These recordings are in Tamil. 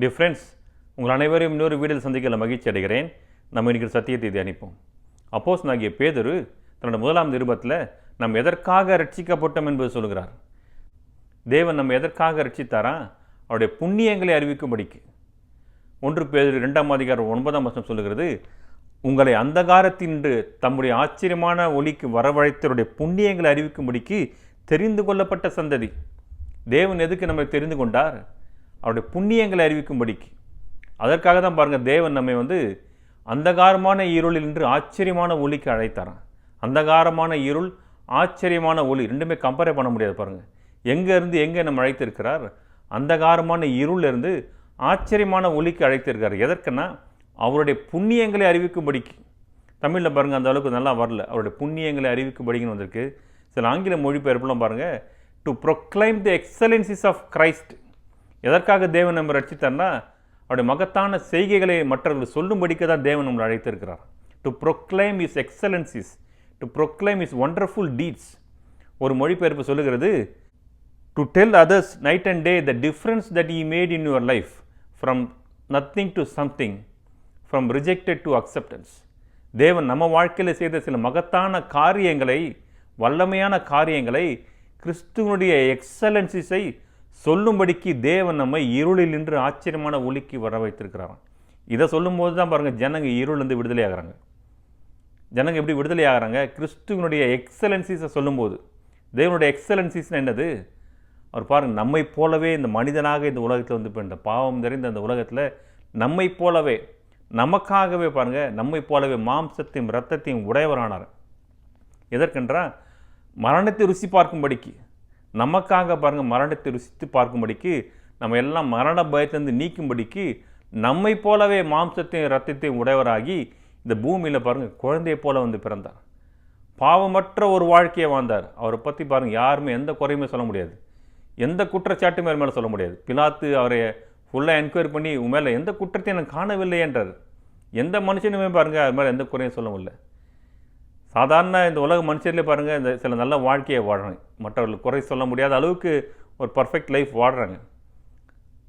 டிஃப்ரென்ஸ் உங்கள் அனைவரையும் இன்னொரு வீடியோவில் சந்திக்கல மகிழ்ச்சி அடைகிறேன். நம்ம இன்னைக்கு சத்தியத்தை தியானிப்போம். அப்போஸ் நாகிய பேதரு தன்னோட முதலாம் நிருபத்தில் நாம் எதற்காக ரட்சிக்கப்பட்டோம் என்பது சொல்கிறார் தேவன் நம்ம எதற்காக ரட்சித்தாரா? அவருடைய புண்ணியங்களை அறிவிக்கும்படிக்கு. ஒன்று பேர் இரண்டாம் அதிகாரம் ஒன்பதாம் வருஷம் சொல்லுகிறது உங்களை அந்தகாரத்தின்று தம்முடைய ஆச்சரியமான ஒளிக்கு வரவழைத்தவருடைய புண்ணியங்களை அறிவிக்கும்படிக்கு தெரிந்து கொள்ளப்பட்ட சந்ததி. தேவன் எதுக்கு நம்மை தெரிந்து கொண்டார்? அவருடைய புண்ணியங்களை அறிவிக்கும்படிக்கு. அதற்காக தான் பாருங்கள் தேவன் நம்மை வந்து அந்தகாரமான இருளில் நின்று ஆச்சரியமான ஒளிக்கு அழைத்தாரான் அந்தகாரமான இருள் ஆச்சரியமான ஒளி ரெண்டுமே கம்பேர் பண்ண முடியாது பாருங்கள் எங்கே இருந்து எங்கே நம்ம அழைத்திருக்கிறார்? அந்தகாரமான இருளிலிருந்து ஆச்சரியமான ஒளிக்கு அழைத்திருக்கிறார். எதற்குன்னா அவருடைய புண்ணியங்களை அறிவிக்கும்படிக்கு. தமிழில் பாருங்கள் அந்த அளவுக்கு நல்லா வரல. அவருடைய புண்ணியங்களை அறிவிக்கும்படிக்குன்னு வந்திருக்கு. சில ஆங்கில மொழிபெயர்ப்புலாம் பாருங்கள் to proclaim the excellencies of Christ எதற்காக தேவன் நம்ம ரட்சித்தார்னா அவருடைய மகத்தான செய்கைகளை மற்றவர்கள் சொல்லும்படிக்கு தான் தேவன் நம்மளை அழைத்திருக்கிறார். To proclaim his excellencies to proclaim his wonderful deeds ஒரு மொழிபெயர்ப்பு சொல்லுகிறது to tell others night and day the difference that he made in your life from nothing to something from rejected to acceptance தேவன் நம்ம வாழ்க்கையில் செய்த சில மகத்தான காரியங்களை வல்லமையான காரியங்களை கிறிஸ்துவனுடைய எக்ஸலன்சிஸை சொல்லும்படிக்கு தேவன் நம்மை இருளில் நின்று ஆச்சரியமான ஒளிக்கு வர வைத்திருக்கிறாராம் இதை சொல்லும்போது தான் பாருங்கள் ஜனங்க இருளிலிருந்து விடுதலை ஆகிறாங்க. ஜனங்க எப்படி விடுதலை ஆகிறாங்க? கிறிஸ்துவனுடைய எக்ஸலன்சிஸை சொல்லும்போது. தேவனுடைய எக்ஸலன்சிஸ்னு என்னது? அவர் பாருங்கள் நம்மை போலவே இந்த மனிதனாக இந்த உலகத்தில் வந்து இப்போ இந்த பாவம் நிறைந்த அந்த உலகத்தில் நம்மை போலவே நமக்காகவே பாருங்கள் நம்மை போலவே மாம்சத்தையும் இரத்தத்தையும் உடையவரானார். எதற்கென்றால் மரணத்தை ருசி பார்க்கும்படிக்கு. நமக்காக பாருங்கள் மரணத்தை ருசித்து பார்க்கும்படிக்கு நம்ம எல்லாம் மரண பயத்திலிருந்து நீக்கும்படிக்கு நம்மை போலவே மாம்சத்தையும் ரத்தத்தையும் உடையவராகி இந்த பூமியில் பாருங்கள் குழந்தையை போல வந்து பிறந்தார். பாவமற்ற ஒரு வாழ்க்கையை வாழ்ந்தார். அவரை பற்றி பாருங்கள் யாருமே எந்த குறையுமே சொல்ல முடியாது. எந்த குற்றச்சாட்டுமே அவர் மேலே சொல்ல முடியாது. பிலாத்து அவரை ஃபுல்லாக என்கொயரி பண்ணி உன் மேலே எந்த குற்றத்தையும் எனக்கு காணவில்லை என்றார். எந்த மனுஷனுமே பாருங்கள் அது மேலே எந்த குறையும் சொல்ல முடியல. சாதாரண இந்த உலக மனுஷர்லேயே பாருங்கள் இந்த சில நல்ல வாழ்க்கையை வாழ்கிறாங்க மற்றவர்கள் குறை சொல்ல முடியாத அளவுக்கு ஒரு பர்ஃபெக்ட் லைஃப் வாழ்கிறாங்க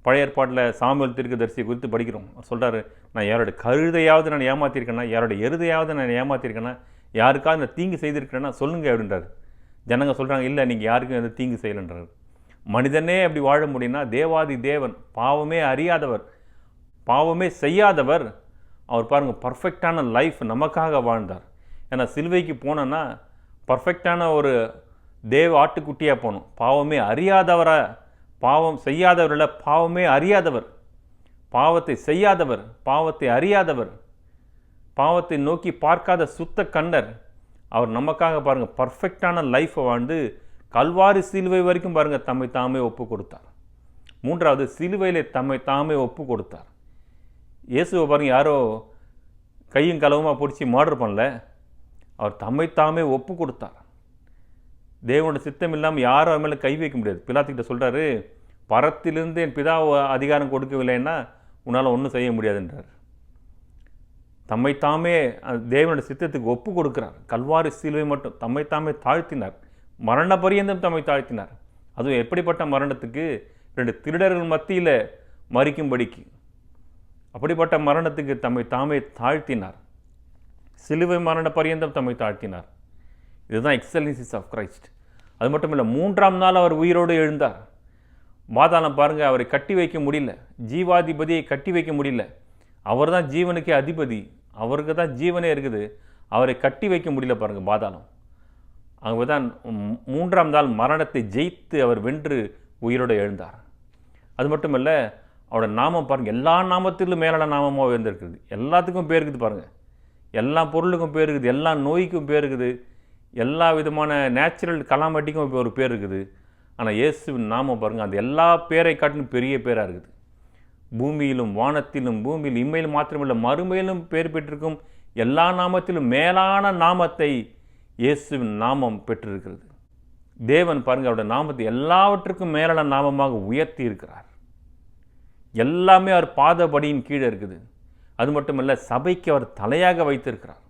பழைய ஏற்பாட்டில் சாமியல் தீர்க்கதரிசி குறித்து படிக்கிறோம். சொல்கிறாரு நான் யாரோட கருதையாவது நான் ஏமாற்றிருக்கேன்னா யாரோட எருதையாவது நான் ஏமாற்றிருக்கேன்னா யாருக்காவது நான் தீங்கு செய்திருக்கிறேன்னா சொல்லுங்க அப்படின்றாரு. ஜனங்க சொல்கிறாங்க இல்லை நீங்கள் யாருக்கும் எந்த தீங்கு செய்யலைன்றார். மனிதனே அப்படி வாழ முடியும்னா தேவாதி தேவன் பாவமே அறியாதவர் பாவமே செய்யாதவர் அவர் பாருங்கள் பர்ஃபெக்டான லைஃப் நமக்காக வாழ்ந்தார். ஏன்னா சிலுவைக்கு போனோன்னா பர்ஃபெக்டான ஒரு தேவ ஆட்டுக்குட்டியாக போகணும் பாவமே அறியாதவராக பாவம் செய்யாதவரில் பாவமே அறியாதவர். பாவத்தை செய்யாதவர் பாவத்தை அறியாதவர். பாவத்தை நோக்கி பார்க்காத சுத்த கண்டர். அவர் நமக்காக பாருங்கள் பர்ஃபெக்டான லைஃப்பை வாழ்ந்து கல்வாரி சிலுவை வரைக்கும் பாருங்கள் தம்மை தாமே ஒப்பு கொடுத்தார். மூன்றாவது சிலுவையில் தம்மை தாமே ஒப்பு கொடுத்தார். இயேசுவை பாருங்கள் யாரோ கையும் களவுமாக பிடிச்சி மர்டர் பண்ணல. அவர் தம்மை தாமே ஒப்பு கொடுத்தார். தேவனோட சித்தம் இல்லாமல் யாரும் அவர் மேலே கை வைக்க முடியாது. பிலாத்துக்கிட்ட சொல்கிறாரு பரத்திலிருந்து என் பிதா அதிகாரம் கொடுக்கவில்லைன்னா உன்னால் ஒன்றும் செய்ய முடியாதுன்றார். தம்மை தாமே தேவனோட சித்தத்துக்கு ஒப்பு கொடுக்கிறார். கல்வாரி சிலுவை மட்டும் தம்மை தாமே தாழ்த்தினார். மரண பரியந்தம் தம்மை தாழ்த்தினார். அதுவும் எப்படிப்பட்ட மரணத்துக்கு? ரெண்டு திருடர்கள் மத்தியில் மறிக்கும்படிக்கு அப்படிப்பட்ட மரணத்துக்கு தம்மை தாமே தாழ்த்தினார். சிலுவை மரண பரியந்தம் தம்மை தாழ்த்தினார். இதுதான் எக்ஸலன்சிஸ் ஆஃப் கிரைஸ்ட் அது மட்டும் இல்லை மூன்றாம் நாள் அவர் உயிரோடு எழுந்தார். மாதாளம் பாருங்கள் அவரை கட்டி வைக்க முடியல. ஜீவாதிபதியை கட்டி வைக்க முடியல. அவர் தான் ஜீவனுக்கே அதிபதி. அவருக்கு தான் ஜீவனே இருக்குது. அவரை கட்டி வைக்க முடியல பாருங்கள் பாதாளம் அங்கே தான் மூன்றாம் நாள் மரணத்தை ஜெயித்து அவர் வென்று உயிரோடு எழுந்தார். அது மட்டும் இல்லை அவரோட நாமம் பாருங்கள் எல்லா நாமத்திலும் மேலான நாமமாக உயர்ந்திருக்குது எல்லாத்துக்கும் பேர் இருக்குது பாருங்கள் எல்லா பொருளுக்கும் பேர் இருக்குது எல்லா நோய்க்கும் பேர் இருக்குது எல்லா விதமான நேச்சுரல் கலாமட்டிக்கும் இப்போ ஒரு பேர் இருக்குது. ஆனால் இயேசுவின் நாமம் பாருங்கள் அந்த எல்லா பேரை காட்டிலும் பெரிய பேராக இருக்குது. பூமியிலும் வானத்திலும் பூமியில் இம்மையிலும் மாத்திரமில்லை மறுமையிலும் பேர் பெற்றிருக்கும் எல்லா நாமத்திலும் மேலான நாமத்தை இயேசுவின் நாமம் பெற்றிருக்கிறது. தேவன் பாருங்கள் அவருடைய நாமத்தை எல்லாவற்றுக்கும் மேலான நாமமாக உயர்த்தி இருக்கிறார். எல்லாமே அவர் பாதபடியின் கீழே இருக்குது. அது மட்டும் இல்லை சபைக்கு அவர் தலையாக வைத்திருக்கிறார்.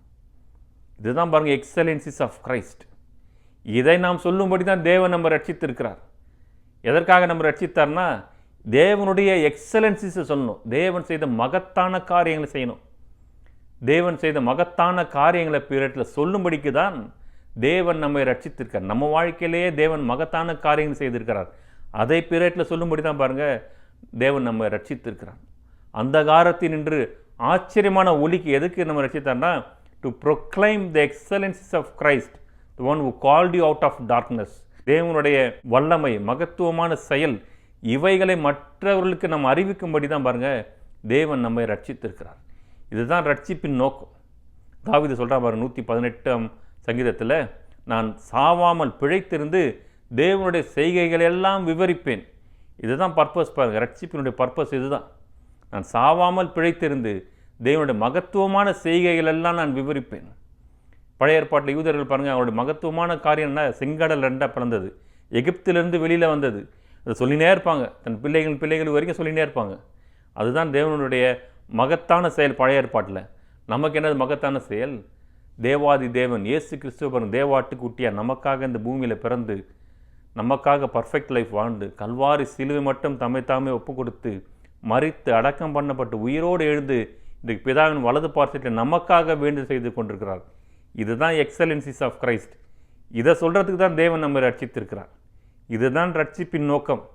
இதுதான் பாருங்கள் எக்ஸலன்சிஸ் ஆஃப் கிரைஸ்ட் இதை நாம் சொல்லும்படி தான் தேவன் நம்ம ரட்சித்திருக்கிறார். எதற்காக நம்ம ரட்சித்தார்னா தேவனுடைய எக்ஸலன்சிஸை சொல்லணும். தேவன் செய்த மகத்தான காரியங்களை செய்யணும். தேவன் செய்த மகத்தான காரியங்களை பிறட்டில் சொல்லும்படிக்கு தான் தேவன் நம்மை ரட்சித்திருக்கார் நம்ம வாழ்க்கையிலேயே தேவன் மகத்தான காரியங்கள் செய்திருக்கிறார். அதை பிறட்டில் சொல்லும்படி தான் பாருங்க தேவன் நம்மை ரட்சித்திருக்கிறார். அந்த காரத்தின் நின்று ஆச்சரியமான ஒலிக்கு எதுக்கு நம்ம ரசித்தார்னா to proclaim the excellencies of Christ the one who called out of darkness தேவனுடைய வல்லமை மகத்துவமான செயல் இவைகளை மற்றவர்களுக்கு நம்ம அறிவிக்கும்படி தான் பாருங்கள் தேவன் நம்மை ரட்சித்திருக்கிறார். இதுதான் ரட்சிப்பின் நோக்கம். தாவீது சொல்கிறா பாருங்க நூற்றி பதினெட்டாம் சங்கீதத்தில் நான் சாவாமல் பிழைத்திருந்து தேவனுடைய செய்கைகள் எல்லாம் விவரிப்பேன். இதுதான் பர்பஸ் பாருங்கள் ரட்சிப்பினுடைய பர்பஸ் இதுதான். நான் சாவாமல் பிழைத்திருந்து தேவனுடைய மகத்துவமான செய்கைகள் எல்லாம் நான் விவரிப்பேன். பழைய ஏற்பாட்டில் யூதர்கள் பாருங்கள் அவருடைய மகத்துவமான காரியம் என்ன? செங்கடல் ரெண்டாக பிறந்தது எகிப்திலிருந்து வெளியில் வந்தது. அதை சொல்லினே இருப்பாங்க. தன் பிள்ளைகள் பிள்ளைகள் வரைக்கும் சொல்லினே இருப்பாங்க. அதுதான் தேவனுடைய மகத்தான செயல் பழைய ஏற்பாட்டில். நமக்கு என்னது மகத்தான செயல்? தேவாதி தேவன் இயேசு கிறிஸ்துவ தேவாட்டுக்குட்டியாக தேவாட்டு நமக்காக இந்த பூமியில் பிறந்து நமக்காக பர்ஃபெக்ட் லைஃப் வாழ்ந்து கல்வாரி சிலுவை மட்டும் தம்மை தாமே ஒப்பு கொடுத்து மறித்து அடக்கம் பண்ணப்பட்டு உயிரோடு எழுந்து இன்றைக்கு பிதாவின் வலது பார்சத்தில் நமக்காக வேண்டு செய்து கொண்டிருக்கிறார். இதுதான் எக்ஸலன்சிஸ் ஆஃப் கிரைஸ்ட். இதை சொல்கிறதுக்கு தான் தேவன் நம்ம ரட்சித்திருக்கிறார். இதுதான் ரட்சிப்பின் நோக்கம்.